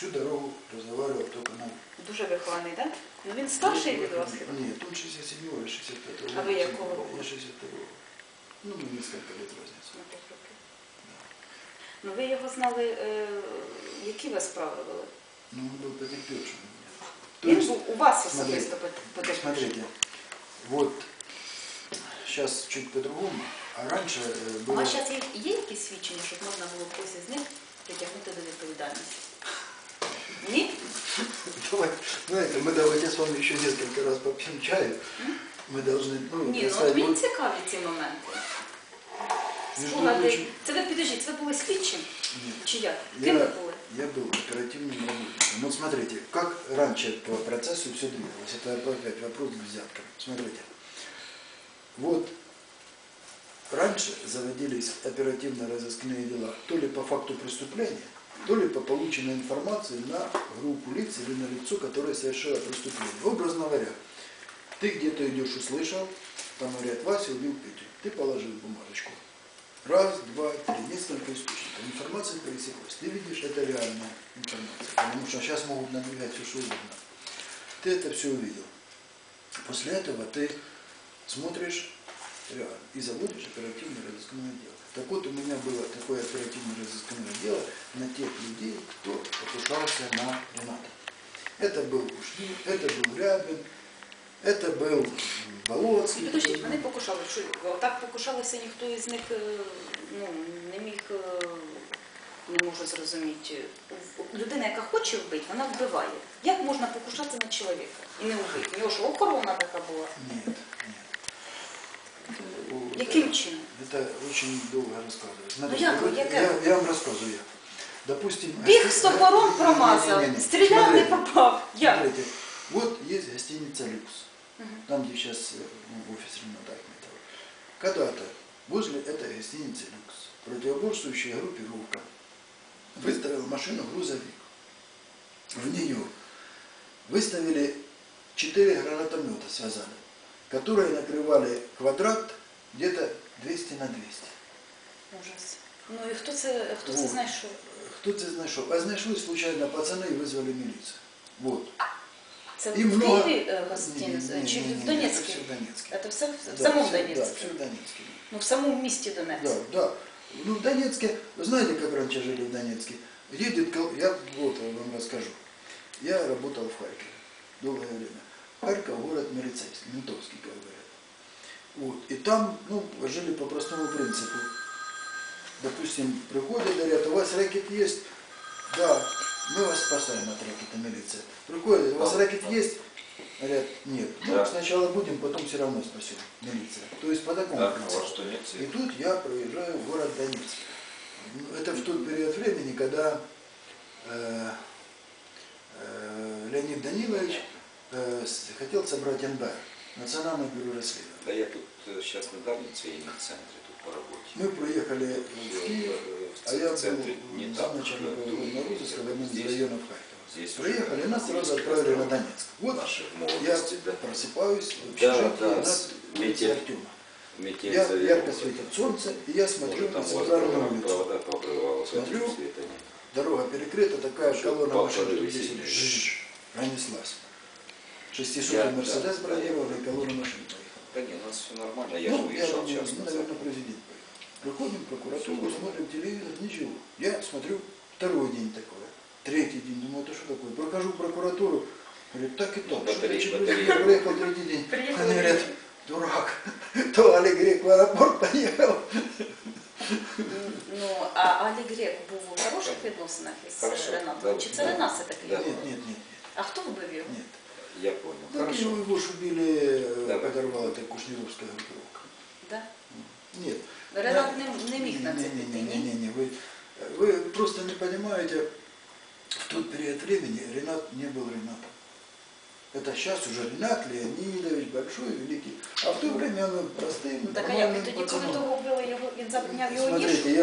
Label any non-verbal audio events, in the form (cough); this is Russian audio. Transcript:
Всю дорогу разговаривал только на Дуже вихований, так? Ну він старший від вас хіба? Нет, он 67-го, 65-го. А вы якого року? Я 62-го. Ну, несколько лет разница. На п'ять років. Ну ви його знали, е, які ви справи вели? Ну, он был потерпевшим у меня. То Він есть, був у вас смотри, особисто потерпівший? смотрите, вот сейчас чуть по-другому, а раньше э, У было... вас зараз є, є якісь свідчення, щоб мы давайте с вами еще несколько раз попьем чаю. Мы должны, ну, Ні, ну оставить- мені цікаві ці моменти. Между Спогади. прочим, Це ви підождіть, ви були слідчим? Нет. Чи як? Ким ви Я, були? я был оперативным работником. Вот смотрите, как раньше по процессу все двигалось. Это опять вопрос к взяткам. Смотрите. Вот раньше заводились оперативно-розыскные дела то ли по факту преступления, то ли по полученной информации на группу лиц или на лицо, которое совершило преступление. Образно говоря, ты где-то идешь, услышал, там говорят, Вася убил Петю. Ты положил бумажечку. Раз, два, три, несколько источников. Информация пересеклась. Ты видишь, это реальная информация. Потому что сейчас могут надвигать все, что угодно. Ты это все увидел. После этого ты смотришь реально и заводишь оперативное разыскное дело. Так вот, у меня было такое оперативное разыскное на тех людей, кто покушался на Рената. Это был Кушнир, это был Рябин, это был м, Болоцкий. Підождіть, вони покушали. Що так покушалися, ніхто із них е, ну, не міг, е, не можу зрозуміти. В- Людина, яка хоче вбити, вона вбиває. Як можна покушатися на чоловіка і не вбити? У нього ж охорона така була. Нет, нет. Это, о, Яким чином? Это очень долго рассказывать. Ну, я говорю, я, яке? я, я вам рассказываю. Допустим... Біг гости- з топором Не-не-не, промазав, не-не-не. стріляв, не Смотрите, попав. Як? Смотрите, вот есть гостиница «Люкс», Мгм. там, где сейчас ну, офис Рената Ахметова. Когда-то возле этой гостиницы «Люкс» противоборствующая группировка выставила машину грузовик. В нее выставили четыре гранатомета, связали, которые накрывали квадрат где-то 200 на 200. Ужас. Ну і хто це, хто це Вот. знайшов? Кто це знайшов? А знайшли случайно пацаны и вызвали милицию. Вот. Це І в много- Києві е, гостиниця Не-не-не, чи в не-не-не, Донецьку? Это все в Донецке. Це все в, в Да, самому всё- Да, Донецьку? все в Донецке. Ну, в самому місті Донецьк. Да, да. Ну, в Донецке, вы знаете, как раньше жили в Донецке? Едет, кол- я вот вам расскажу. Я работал в Харькове долгое время. Харьков город милицейский, ментовский, как говорят. Вот. И там, ну, жили по простому принципу. Допустим, приходят, говорят, у вас рэкет есть? Да, мы вас спасаем от рэкета милиция. Приходят, у вас рэкет есть? Говорят, нет. Ну, Да. сначала будем, потом все равно спасем милиция. То есть по такому Так, а принципу. что нет И тут я проезжаю в город Донецк. Ну, Это в тот период времени, когда э, э, Леонид Данилович э, хотел собрать НБР, Национальное бюро расследований. Да я тут сейчас недавно в цивильном центре тут по работе. Мы приехали в Киев, а я был не так. замначальника ну, военного розыска в одном из районов Харькова. Здесь Приехали, нас сразу отправили на. Донецк. Вот я да. просыпаюсь в Да, общежитии, да, нас с- улица метель. Артема. Метель Я, ярко светит солнце, и я смотрю Может, на центральную улицу. Смотрю. Дорога перекрыта, такая Что, колонна машин, здесь пронеслась. Шестисотый Мерседес да, бронированный, да. колонна машин поехала. Да нет, у нас все нормально, я же Ну, я уезжал думаю, час ну, назад. наверное, президент поехал. Приходим в прокуратуру, Всё смотрим телевизор, ничего. Я смотрю, второй день такое. Третий день, думаю, это что такое? Прохожу в прокуратуру, говорю, так и Ну, так, что батареи, ты батареи. президент приехал третий день. Приехал Они говорят, третий. дурак, (laughs) то Олег Грек в аэропорт поехал. Ну, а Алі Грек був у хороших відносинах із Хорошо, Ренатом? да, Чи це да. Ренат все-таки? Да. його? Нет, нет, нет, А хто вбив його? нет. Я понял. Так Хорошо. его, его ж убили, э, Давай. подорвала эта кушнировская группировка. Да? Нет. Ренат не, не міг на це Не, не, піти, не, не, ні? не, не, вы, вы просто не понимаете, в тот период времени Ренат не был Ренатом. Это сейчас уже Ренат Леонидович, большой, великий. А в то время он был простым, Ну, Так а як нормальным тоді, коли пацаном. того вбили його, він запняв його ніж? Смотрите, я